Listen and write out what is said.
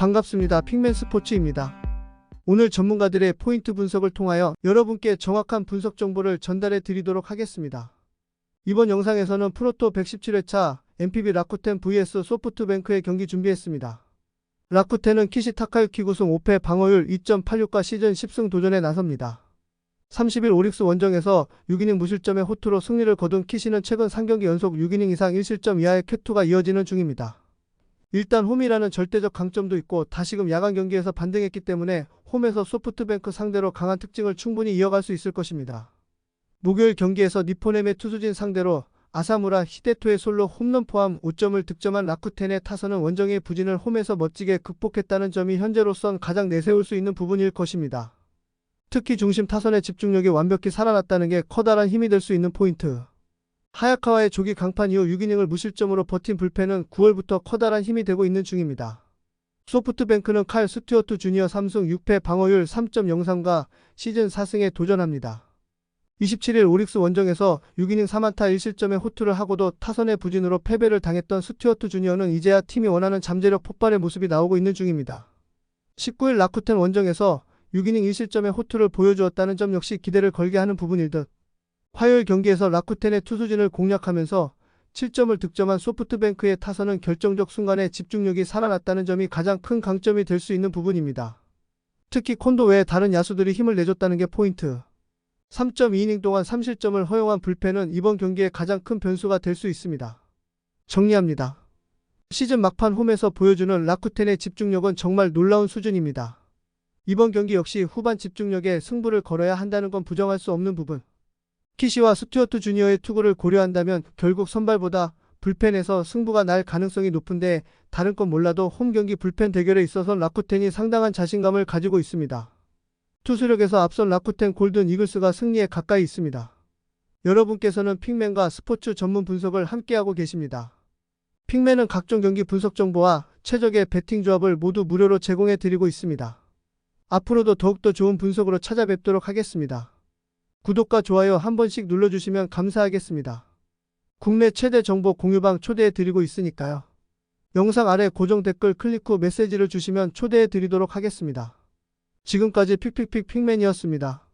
반갑습니다. 핑맨 스포츠입니다. 오늘 전문가들의 포인트 분석을 통하여 여러분께 정확한 분석 정보를 전달해 드리도록 하겠습니다. 이번 영상에서는 프로토 117회차 MPB 라쿠텐 vs 소프트뱅크의 경기 준비했습니다. 라쿠텐은 키시 타카유키 구승 5패 방어율 2.86과 시즌 10승 도전에 나섭니다. 30일 오릭스 원정에서 6이닝 무실점의 호투로 승리를 거둔 키시는 최근 3경기 연속 6이닝 이상 1실점 이하의 쾌투가 이어지는 중입니다. 일단 홈이라는 절대적 강점도 있고 다시금 야간 경기에서 반등했기 때문에 홈에서 소프트뱅크 상대로 강한 특징을 충분히 이어갈 수 있을 것입니다. 목요일 경기에서 니포넴의 투수진 상대로 아사무라 히데토의 솔로 홈런 포함 5점을 득점한 라쿠텐의 타선은 원정의 부진을 홈에서 멋지게 극복했다는 점이 현재로선 가장 내세울 수 있는 부분일 것입니다. 특히 중심 타선의 집중력이 완벽히 살아났다는 게 커다란 힘이 될 수 있는 포인트. 하야카와의 조기 강판 이후 6이닝을 무실점으로 버틴 불펜은 9월부터 커다란 힘이 되고 있는 중입니다. 소프트뱅크는 칼 스튜어트 주니어 3승 6패 방어율 3.03과 시즌 4승에 도전합니다. 27일 오릭스 원정에서 6이닝 3안타 1실점의 호투를 하고도 타선의 부진으로 패배를 당했던 스튜어트 주니어는 이제야 팀이 원하는 잠재력 폭발의 모습이 나오고 있는 중입니다. 19일 라쿠텐 원정에서 6이닝 1실점의 호투를 보여주었다는 점 역시 기대를 걸게 하는 부분일 듯. 화요일 경기에서 라쿠텐의 투수진을 공략하면서 7점을 득점한 소프트뱅크의 타선은 결정적 순간에 집중력이 살아났다는 점이 가장 큰 강점이 될 수 있는 부분입니다. 특히 콘도 외에 다른 야수들이 힘을 내줬다는 게 포인트. 3.2이닝 동안 3실점을 허용한 불펜은 이번 경기의 가장 큰 변수가 될 수 있습니다. 정리합니다. 시즌 막판 홈에서 보여주는 라쿠텐의 집중력은 정말 놀라운 수준입니다. 이번 경기 역시 후반 집중력에 승부를 걸어야 한다는 건 부정할 수 없는 부분. 키시와 스튜어트 주니어의 투구를 고려한다면 결국 선발보다 불펜에서 승부가 날 가능성이 높은데 다른 건 몰라도 홈 경기 불펜 대결에 있어서 라쿠텐이 상당한 자신감을 가지고 있습니다. 투수력에서 앞선 라쿠텐 골든 이글스가 승리에 가까이 있습니다. 여러분께서는 핑맨과 스포츠 전문 분석을 함께하고 계십니다. 핑맨은 각종 경기 분석 정보와 최적의 배팅 조합을 모두 무료로 제공해 드리고 있습니다. 앞으로도 더욱더 좋은 분석으로 찾아뵙도록 하겠습니다. 구독과 좋아요 한 번씩 눌러주시면 감사하겠습니다. 국내 최대 정보 공유방 초대해 드리고 있으니까요. 영상 아래 고정 댓글 클릭 후 메시지를 주시면 초대해 드리도록 하겠습니다. 지금까지 픽픽픽 픽맨이었습니다.